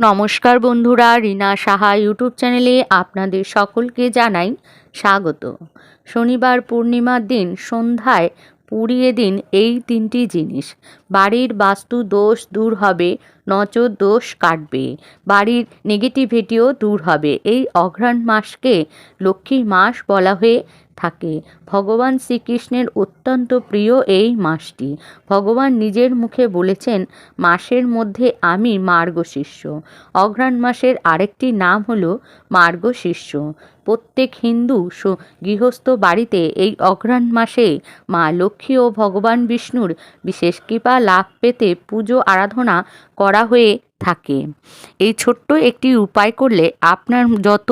নমস্কার বন্ধুরা, রিনা সাহা ইউটিউব চ্যানেলে আপনাদের সকলকে জানাই স্বাগত। শনিবার পূর্ণিমার দিন সন্ধ্যায় পুড়িয়ে দিন এই তিনটি জিনিস। বাড়ির বাস্তু দোষ দূর হবে নজর দোষ কাটবে। বাড়ির নেগেটিভিটিও দূর হবে। এই অঘ্রাণ মাসকে লক্ষ্মীর মাস বলা হয়ে থাকে। ভগবান শ্রীকৃষ্ণের অত্যন্ত প্রিয় এই মাসটি। ভগবান নিজের মুখে বলেছেন, মাসের মধ্যে আমি মার্গশিষ্য। অঘ্রাণ মাসের আরেকটি নাম হলো মার্গশিষ্য। প্রত্যেক হিন্দু গৃহস্থ বাড়িতে এই অঘ্রাণ মাসে মা লক্ষ্মী ও ভগবান বিষ্ণুর বিশেষ কৃপা লাভ পেতে পুজো আরাধনা করা হয়ে থাকে। এই ছোট্ট একটি উপায় করলে আপনার যত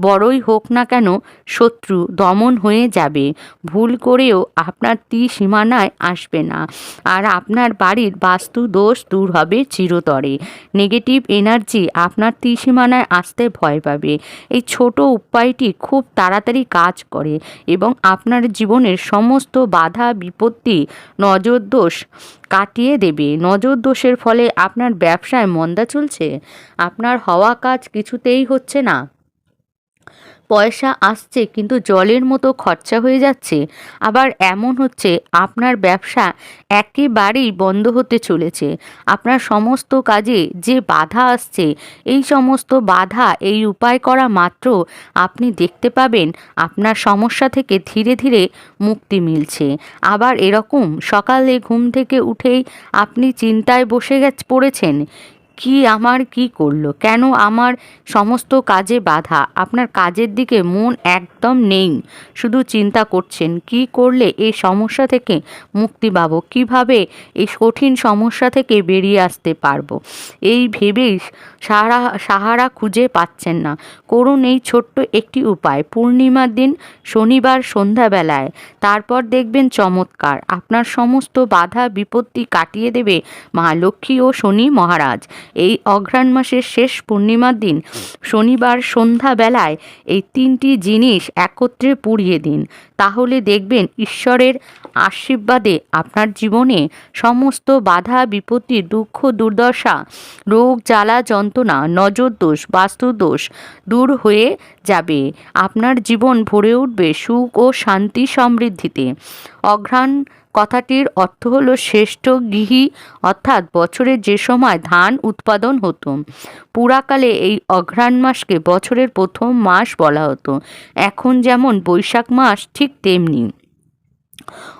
বড়ই হোক না কেন শত্রু দমন হয়ে যাবে। ভুল করেও আপনার তি সীমানায় আসবে না। আর আপনার বাড়ির বাস্তু দোষ দূর হবে চিরতরে। নেগেটিভ এনার্জি আপনার তীর সীমানায় আসতে ভয় পাবে। এই ছোট উপায়টি খুব তাড়াতাড়ি কাজ করে এবং আপনার জীবনের সমস্ত বাধা বিপত্তি নজর দোষ কাটিয়ে দেবে। নজর দোষের ফলে আপনার ব্যবসায় মন্দা চলছে, আপনার হওয়া কাজ কিছুতেই হচ্ছে না। পয়সা আসছে কিন্তু জলের মতো খরচা হয়ে যাচ্ছে, আবার এমন হচ্ছে আপনার ব্যবসা একেবারেই বন্ধ হতে চলেছে, আপনার সমস্ত কাজে যে বাধা আসছে, এই সমস্ত বাধা, এই উপায় করা মাত্র আপনি দেখতে পাবেন, আপনার সমস্যা থেকে ধীরে ধীরে মুক্তি মিলছে। আবার এরকম সকালে ঘুম থেকে উঠেই আপনি চিন্তায় বসে গেছে, পড়েছেন কি আমার কি করল? কেন আমার সমস্ত কাজে বাধা? আপনার কাজের দিকে মন একদম নেই। শুধু চিন্তা করছেন, কি করলে এই সমস্যা থেকে মুক্তি পাবো? কীভাবে এই কঠিন সমস্যা থেকে বেরিয়ে আসতে পারব? এই ভেবেই সারা, সাহারা খুঁজে পাচ্ছেন না। করুন এই ছোট্ট একটি উপায়। পূর্ণিমার দিন শনিবার সন্ধ্যাবেলায়। তারপর দেখবেন চমৎকার। আপনার সমস্ত বাধা বিপত্তি কাটিয়ে দেবে মা লক্ষ্মী ও শনি মহারাজ। এই অঘ্রাণ মাসের শেষ পূর্ণিমার দিন, শনিবার সন্ধ্যাবেলায় এই তিনটি জিনিস একত্রে পুড়িয়ে দিন। তাহলে দেখবেন ঈশ্বরের আশীর্বাদে আপনার জীবনে সমস্ত বাধা, বিপত্তি, দুঃখ, দুর্দশা, রোগ, জ্বালা, যন্ত্রণা, নজর দোষ বাস্তুদোষ দূর হয়ে যাবে। আপনার জীবন ভরে উঠবে সুখ ও শান্তি সমৃদ্ধিতে। অঘ্রাণ কথাটির অর্থ হলো শ্রেষ্ঠ গৃহী, অর্থাৎ বছরে যে সময় ধান উৎপাদন হতো। পুরাকালে এই অঘ্রাণ মাসকে বছরের প্রথম মাস বলা হতো। এখন যেমন বৈশাখ মাস ঠিক তেমনি।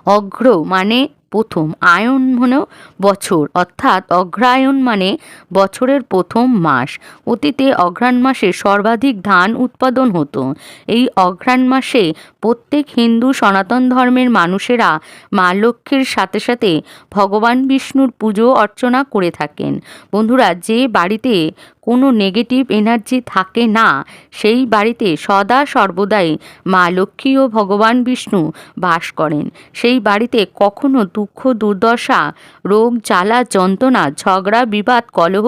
অঘ্র মানে প্রথম আয়ন হলো বছর, অর্থাৎ অগ্রায়ণ মানে বছরের প্রথম মাস। অতীতে অঘ্রাণ মাসে সর্বাধিক ধান উৎপাদন হতো। এই অঘ্রাণ মাসে প্রত্যেক হিন্দু সনাতন ধর্মের মানুষেরা মা লক্ষ্মীর সাথে সাথে ভগবান বিষ্ণুর পুজো অর্চনা করে থাকেন। বন্ধুরা, যে বাড়িতে কোনো নেগেটিভ এনার্জি থাকে না। সেই বাড়িতে সদা সর্বদাই মা লক্ষ্মী ও ভগবান বিষ্ণু বাস করেন। সেই বাড়িতে কখনো দুঃখ, দুর্দশা, রোগ, জ্বালা, যন্ত্রণা, ঝগড়া, বিবাদ, কলহ,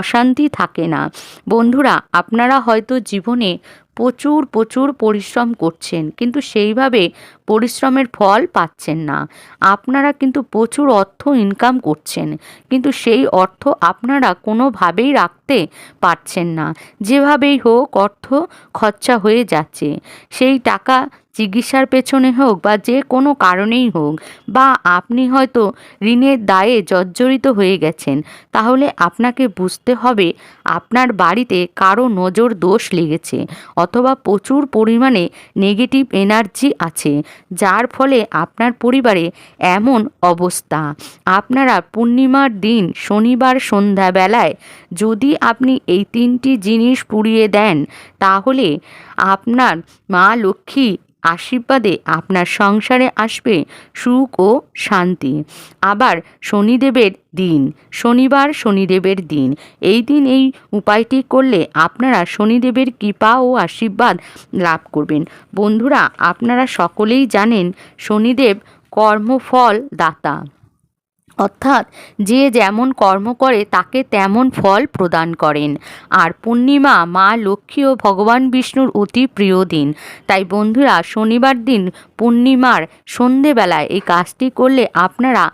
অশান্তি থাকে না। বন্ধুরা, আপনারা হয়তো জীবনে প্রচুর প্রচুর পরিশ্রম করছেন, কিন্তু সেইভাবে পরিশ্রমের ফল পাচ্ছেন না। আপনারা কিন্তু প্রচুর অর্থ ইনকাম করছেন। কিন্তু সেই অর্থ আপনারা কোনোভাবেই রাখতে পারছেন না। যেভাবেই হোক অর্থ খরচা হয়ে যাচ্ছে। সেই টাকা চিকিৎসার পেছনে হোক বা যে কোনো কারণেই হোক বা আপনি হয়তো ঋণের দায়ে জর্জরিত হয়ে গেছেন, তাহলে আপনাকে বুঝতে হবে আপনার বাড়িতে কারও নজর দোষ লেগেছে অথবা প্রচুর পরিমাণে নেগেটিভ এনার্জি আছে। যার ফলে আপনার পরিবারে এমন অবস্থা। আপনারা পূর্ণিমার দিন শনিবার সন্ধ্যাবেলায় যদি আপনি এই তিনটি জিনিস পুড়িয়ে দেন, তাহলে আপনার মা লক্ষ্মী আশীর্বাদে আপনার সংসারে আসবে সুখ ও শান্তি। আবার শনিদেবের দিন, শনিবার শনিদেবের দিন। এই দিন এই উপায়টি করলে আপনারা শনিদেবের কৃপা ও আশীর্বাদ লাভ করবেন। বন্ধুরা, আপনারা সকলেই জানেন শনিদেব কর্মফল দাতা অর্থাৎ যে যেমন কর্ম করে, তাকে তেমন ফল প্রদান করেন। আর পূর্ণিমা মা লক্ষ্মী ও ভগবান বিষ্ণুর অতি প্রিয় দিন। তাই বন্ধুরা, শনিবার দিন পূর্ণিমার সন্ধেবেলায় এই কাজটি করলে আপনারা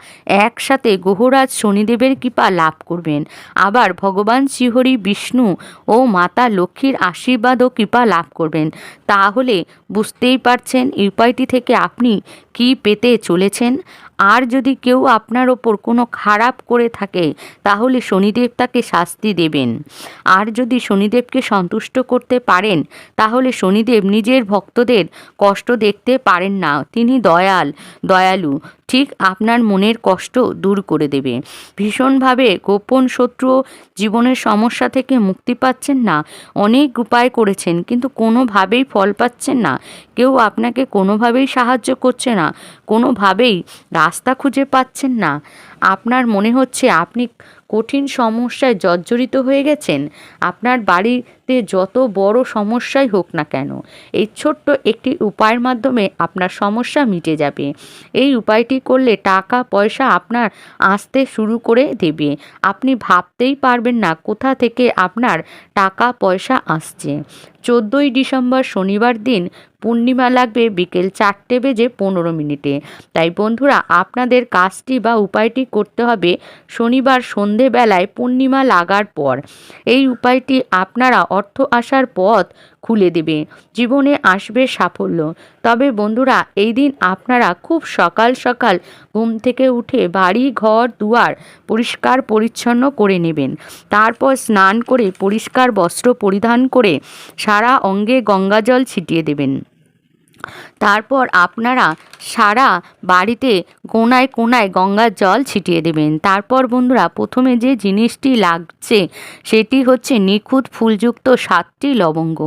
একসাথে গ্রহরাজ শনিদেবের কৃপা লাভ করবেন। আবার ভগবান শ্রীহরি বিষ্ণু ও মাতা লক্ষ্মীর আশীর্বাদ ও কৃপা লাভ করবেন। তাহলে বুঝতেই পারছেন এই উপায়টি থেকে আপনি কি পেতে চলেছেন। আর যদি কেউ আপনার ওপর কোনো খারাপ করে থাকে, তাহলে শনিদেব তাকে শাস্তি দেবেন। আর যদি শনিদেবকে সন্তুষ্ট করতে পারেন, তাহলে শনিদেব নিজের ভক্তদের কষ্ট দেখতে পারেন না। তিনি দয়াল, দয়ালু। ঠিক আপনার মনের কষ্ট দূর করে দেবে। ভীষণভাবে গোপন শত্রু জীবনের সমস্যা থেকে মুক্তি পাচ্ছেন না। অনেক উপায় করেছেন, কিন্তু কোনোভাবেই ফল পাচ্ছেন না। কেউ আপনাকে কোনোভাবেই সাহায্য করছে না, কোনোভাবেই রাস্তা খুঁজে পাচ্ছেন না। আপনার মনে হচ্ছে আপনি কঠিন সমস্যায় জর্জরিত হয়ে গেছেন। আপনার বাড়িতে যত বড় সমস্যাই হোক না কেন, এই ছোট্ট একটি উপায়ের মাধ্যমে আপনার সমস্যা মিটে যাবে। এই উপায়টি করলে টাকা, পয়সা আপনার আসতে শুরু করে দেবে। আপনি ভাবতেই পারবেন না কোথা থেকে আপনার টাকা, পয়সা আসছে। চোদ্দোই ডিসেম্বর শনিবার দিন পূর্ণিমা লাগবে বিকেল চারটে বেজে পনেরো মিনিটে। তাই বন্ধুরা, আপনাদের কাজটি বা উপায়টি করতে হবে শনিবার সন্ধেবেলায় পূর্ণিমা লাগার পর। এই উপায়টি আপনারা অর্থ আসার পথ খুলে দেবে। জীবনে আসবে সাফল্য। তবে বন্ধুরা, এই দিন আপনারা খুব সকাল সকাল ঘুম থেকে উঠে বাড়ি, ঘর, দুয়ার পরিষ্কার পরিচ্ছন্ন করে নেবেন। তারপর স্নান করে পরিষ্কার বস্ত্র পরিধান করে সারা অঙ্গে গঙ্গাজল ছিটিয়ে দেবেন। তারপর আপনারা সারা বাড়িতে কোনায় কোনায় গঙ্গার জল ছিটিয়ে দেবেন। তারপর বন্ধুরা, প্রথমে যে জিনিসটি লাগছে, সেটি হচ্ছে নিখুঁত ফুলযুক্ত সাতটি লবঙ্গ।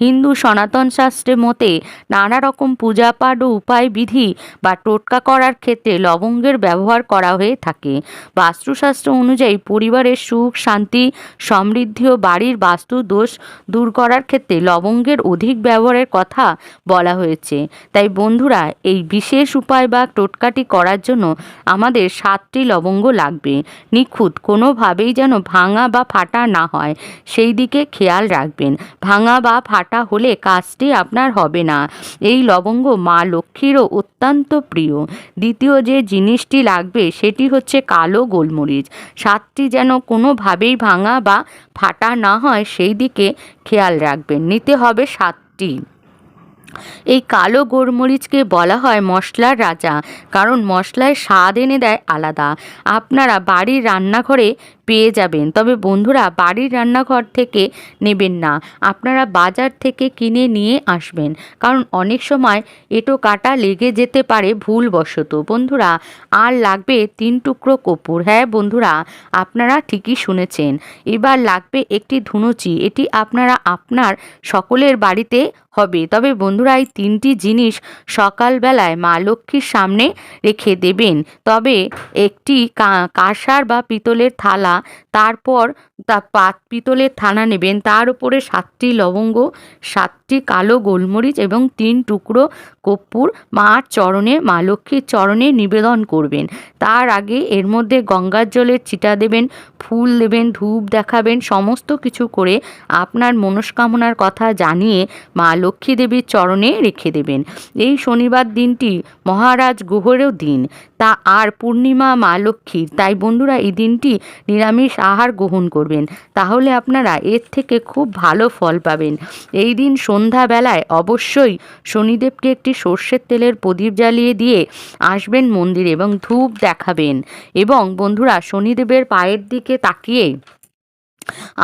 হিন্দু সনাতন শাস্ত্রের মতে নানা রকম পূজা পাঠ ও উপায় বিধি বা টোটকা করার ক্ষেত্রে লবঙ্গের ব্যবহার করা হয়ে থাকে। বাস্তুশাস্ত্র অনুযায়ী পরিবারের সুখ, শান্তি, সমৃদ্ধি ও বাড়ির বাস্তু দোষ দূর করার ক্ষেত্রে লবঙ্গের অধিক ব্যবহারের কথা বলা হয়েছে। তাই বন্ধুরা, এই বিশেষ উপায় বা টোটকাটি করার জন্য আমাদের সাতটি লবঙ্গ লাগবে। নিখুঁত, কোনোভাবেই যেন ভাঙা বা ফাটা না হয়। সেই দিকে খেয়াল রাখবেন, ভাঙা বা ফাটা হলে কাজটি আপনার হবে না। এই লবঙ্গ মা লক্ষ্মীরও অত্যন্ত প্রিয়। দ্বিতীয় যে জিনিসটি লাগবে, সেটি হচ্ছে কালো গোলমরিচ। সাতটি যেন কোনোভাবেই ভাঙা বা ফাটা না হয়, সেই দিকে খেয়াল রাখবেন। নিতে হবে সাতটি। এই কালো গোলমরিচকে বলা হয় মশলার রাজা, কারণ মশলায় স্বাদ এনে দেয় আলাদা। আপনারা বাড়ির রান্নাঘরে পেয়ে যাবেন। তবে বন্ধুরা, বাড়ির রান্নাঘর থেকে নেবেন না। আপনারা বাজার থেকে কিনে নিয়ে আসবেন। কারণ অনেক সময় এটো কাটা লেগে যেতে পারে ভুলবশত। বন্ধুরা, আর লাগবে তিন টুকরো কপুর। হ্যাঁ বন্ধুরা, আপনারা ঠিকই শুনেছেন। এবার লাগবে একটি ধুনুচি। এটি আপনারা আপনার সকলের বাড়িতে হবে। তবে বন্ধুরা, এই তিনটি জিনিস সকালবেলায় মা লক্ষ্মীর সামনে রেখে দেবেন। তবে একটি কাঁসার বা পিতলের থালা তারপর তা পাত পিতলের থানা নেবেন। তার উপরে সাতটি লবঙ্গ, সাতটি কালো গোলমরিচ এবং তিন টুকরো কর্পূর মার চরণে, মা লক্ষ্মীর চরণে নিবেদন করবেন। তার আগে এর মধ্যে গঙ্গার জলের চিটা দেবেন, ফুল দেবেন, ধূপ দেখাবেন, সমস্ত কিছু করে আপনার মনস্কামনার কথা জানিয়ে মা লক্ষ্মী দেবীর চরণে রেখে দেবেন। এই শনিবার দিনটি মহারাজ গ্রহেরও দিন। তা আর পূর্ণিমা মা লক্ষ্মীর। তাই বন্ধুরা, এই দিনটি নিরামিষ আহার গ্রহণ করবেন। তাহলে আপনারা এর থেকে খুব ভালো ফল পাবেন। এই দিন সন্ধ্যাবেলায় অবশ্যই শনিদেবকে একটি সর্ষের তেলের প্রদীপ জ্বালিয়ে দিয়ে আসবেন মন্দিরে এবং ধূপ দেখাবেন। এবং বন্ধুরা, শনিদেবের পায়ের দিকে তাকিয়ে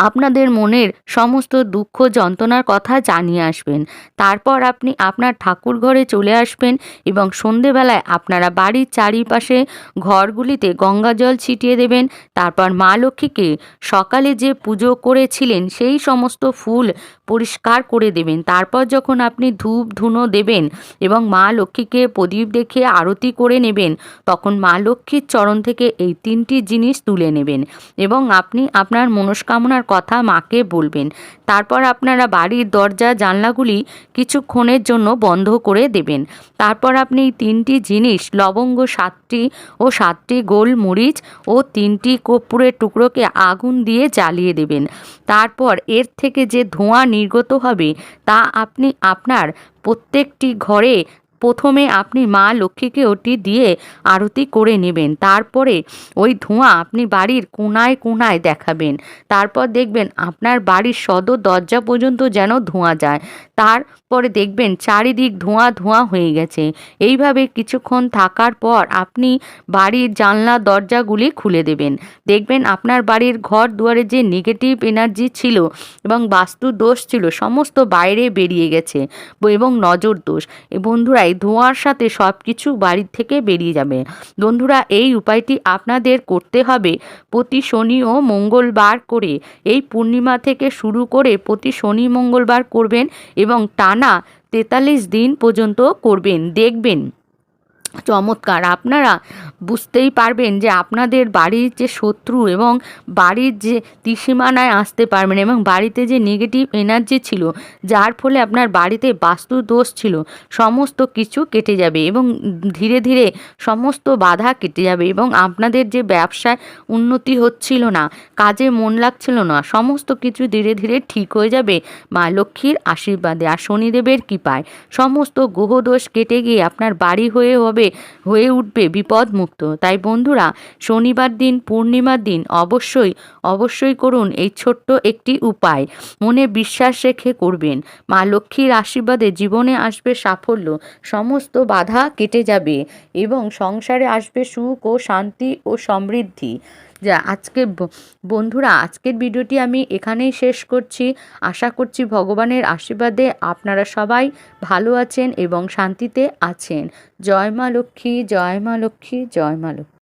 আপনাদের মনের সমস্ত দুঃখ যন্ত্রণার কথা জানিয়ে আসবেন। তারপর আপনি আপনার ঠাকুর ঘরে চলে আসবেন এবং সন্ধেবেলায় আপনারা বাড়ির চারিপাশে ঘরগুলিতে গঙ্গা জল ছিটিয়ে দেবেন। তারপর মা লক্ষ্মীকে সকালে যে পুজো করেছিলেন সেই সমস্ত ফুল পরিষ্কার করে দেবেন। তারপর যখন আপনি ধূপ ধুনো দেবেন এবং মা লক্ষ্মীকে প্রদীপ দেখে আরতি করে নেবেন, তখন মা লক্ষ্মীর চরণ থেকে এই তিনটি জিনিস তুলে নেবেন এবং আপনি আপনার মনস্কামনা মনস্কামনার কথা মাকে বলবেন। তারপর আপনারা বাড়ির দরজা, জানলাগুলি কিছুক্ষণের জন্য বন্ধ করে দেবেন। তারপর আপনি তিনটি জিনিস, লবঙ্গ সাতটি ও সাতটি গোলমরিচ ও তিনটি কর্পূরের টুকরোকে আগুন দিয়ে জ্বালিয়ে দেবেন। তারপর এর থেকে যে ধোঁয়া নির্গত হবে, তা আপনি আপনার প্রত্যেকটি ঘরে প্রথমে আপনি মা লক্ষ্মীকে ওটি দিয়ে আরতি করে নেবেন। তারপরে ওই ধোঁয়া আপনি বাড়ির কোনায় কোনায় দেখাবেন। তারপর দেখবেন আপনার বাড়ির সদর দরজা পর্যন্ত যেন ধোঁয়া যায়। তারপরে দেখবেন চারিদিক ধোঁয়া ধোঁয়া হয়ে গেছে। এইভাবে কিছুক্ষণ থাকার পর আপনি বাড়ির জানলা দরজাগুলি খুলে দেবেন। দেখবেন আপনার বাড়ির ঘর দুয়ারে যে নেগেটিভ এনার্জি ছিল এবং বাস্তু দোষ ছিল, সমস্ত বাইরে বেরিয়ে গেছে এবং নজর দোষ বন্ধুরা এই ধোঁয়ার সাথে সব কিছু বাড়ির থেকে বেরিয়ে যাবে। বন্ধুরা, এই উপায়টি আপনাদের করতে হবে প্রতি শনি ও মঙ্গলবার করে। এই পূর্ণিমা থেকে শুরু করে প্রতি শনি মঙ্গলবার করবেন এবং টানা তেতাল্লিশ দিন পর্যন্ত করবেন। দেখবেন। চমৎকার। আপনারা বুঝতেই পারবেন যে আপনাদের বাড়ির যে শত্রু এবং বাড়ির যে ত্রিসীমানায় আসতে পারবেন এবং বাড়িতে যে নেগেটিভ এনার্জি ছিল, যার ফলে আপনার বাড়িতে বাস্তু দোষ ছিল, সমস্ত কিছু কেটে যাবে এবং ধীরে ধীরে সমস্ত বাধা কেটে যাবে এবং আপনাদের যে ব্যবসায় উন্নতি হচ্ছিল না, কাজে মন লাগছিল না, সমস্ত কিছু ধীরে ধীরে ঠিক হয়ে যাবে মা লক্ষ্মীর আশীর্বাদে। আর শনিদেবের কৃপায় সমস্ত গ্রহদোষ কেটে গিয়ে আপনার বাড়ি হয়ে হবে। হয়ে উঠবে বিপদমুক্ত। তাই বন্ধুরা, শনিবার দিন, পূর্ণিমার দিন অবশ্যই অবশ্যই করুন এই ছোট্ট একটি উপায়। মনে বিশ্বাস রেখে করবেন। মা লক্ষ্মীর আশীর্বাদে জীবনে আসবে সাফল্য, সমস্ত বাধা কেটে যাবে এবং সংসারে আসবে সুখ ও শান্তি ও সমৃদ্ধি। যা আজকে বন্ধুরা, আজকের ভিডিওটি আমি এখানেই শেষ করছি। আশা করছি ভগবানের আশীর্বাদে আপনারা সবাই ভালো আছেন এবং শান্তিতে আছেন। জয় মা লক্ষ্মী, জয় মা লক্ষ্মী, জয় মা লক্ষ্মী।